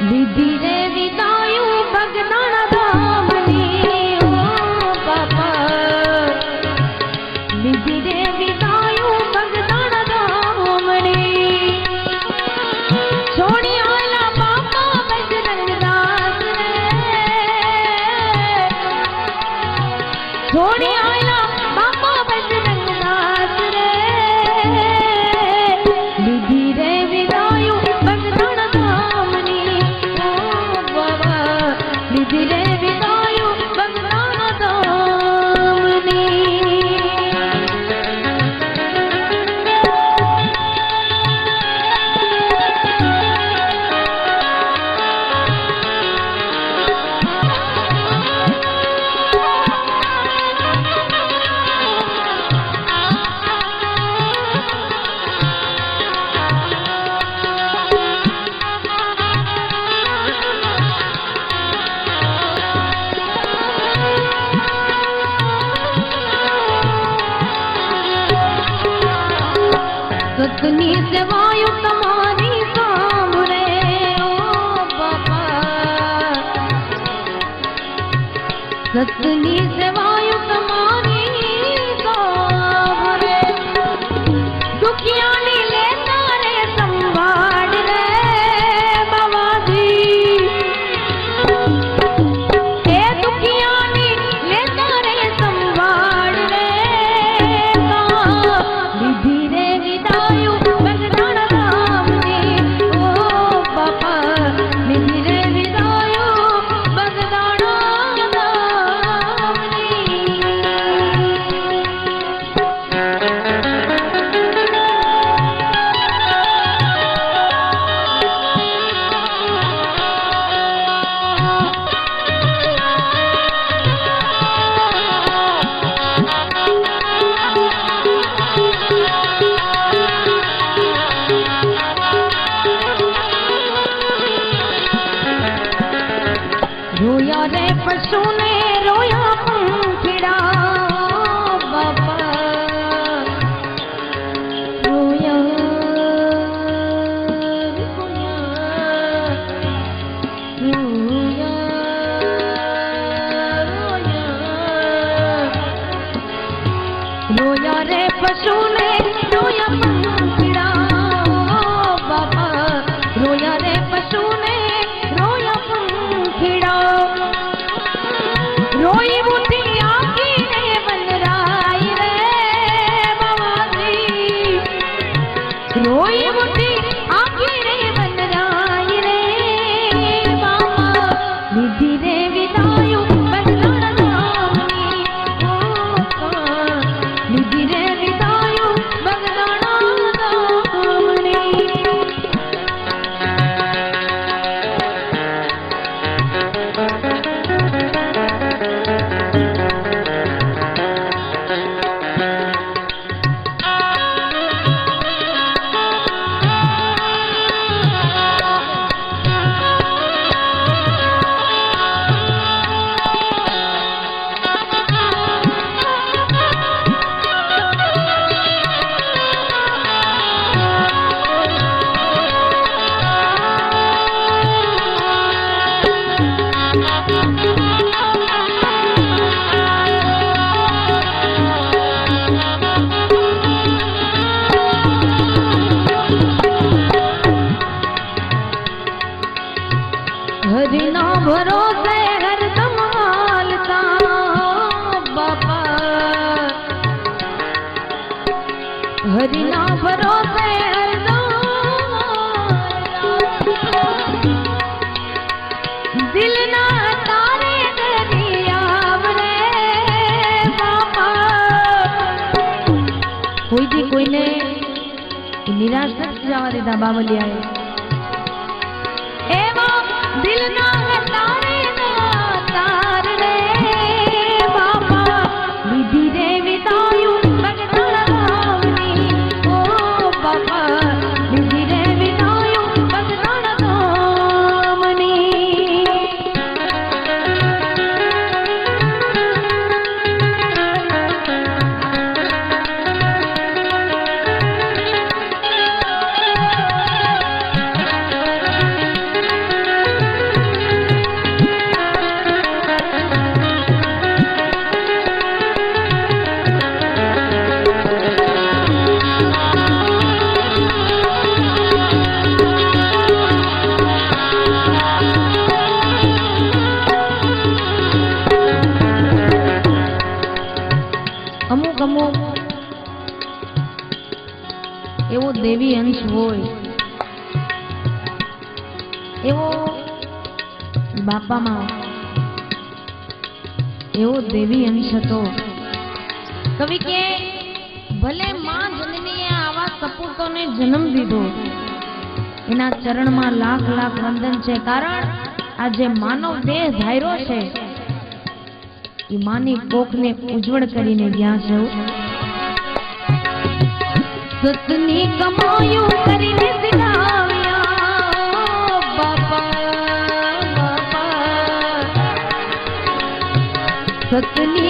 य भगना soon 对。હરિના ભરોસે દિલના તારે કોઈ દી કોઈને નિરાશ નથી જવા દીધા બાબલિયાએ એવા દિલના તારે હોય. એવો બાપામાં એવો દેવી અંશ હતો. કવિ કે, ભલે માં જનનીએ આવા સપૂતોને જન્મ દીધો. એના ચરણમાં લાખ લાખ વંદન છે. કારણ આ જે માનવ દેહ ધાયરો છે. એ માની કોખને ઉજ્જવળ કરીને ગયા છે सतनी कमायो करीने सिखाविया बापा बापा सतनी